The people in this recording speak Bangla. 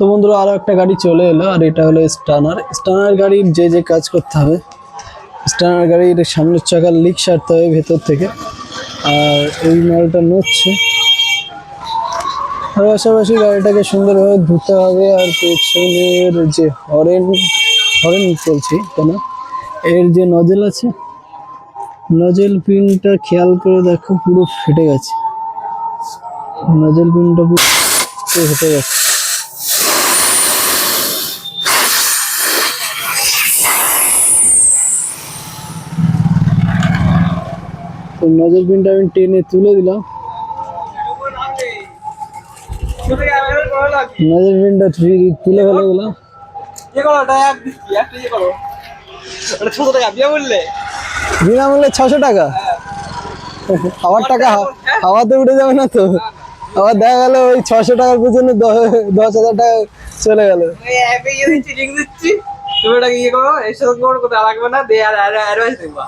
তো বন্ধুরা আরও একটা গাড়ি চলে এলো, আর এটা হলো স্টানার স্টানার গাড়ির যে যে কাজ করতে হবে স্টানার গাড়ির সামনের চাকার লিক সারতে হবে ভেতর থেকে, আর এই মালটা নড়ছে। আর পাশাপাশি গাড়িটাকে সুন্দরভাবে ধুতে হবে, আর পেছনের যে হরেন হরেন চলছে কেন, এর যে নজেল আছে নজেল পিনটা খেয়াল করে দেখো, পুরো ফেটে গেছে। নজেল পিনটা পুরো ফেটে গেছে। তো নজর পিনটা আমি টেনে তুলে দিলাম নজর পিনটা তুলে ফেলে দিলাম ইয়ে ইয়ে বিনামূল্যে ছশো টাকা আমার টাকা হাওয়াতে উঠে যাবে না তো আবার দেখা গেল ওই ছশো টাকার পিছনে দশ হাজার টাকা চলে গেল ইয়ে দিচ্ছি তুমি ওটাকে ইয়ে করো সাথে করো কোথাও লাগবে না দিয়ে আর অ্যাডভাইস দেখবা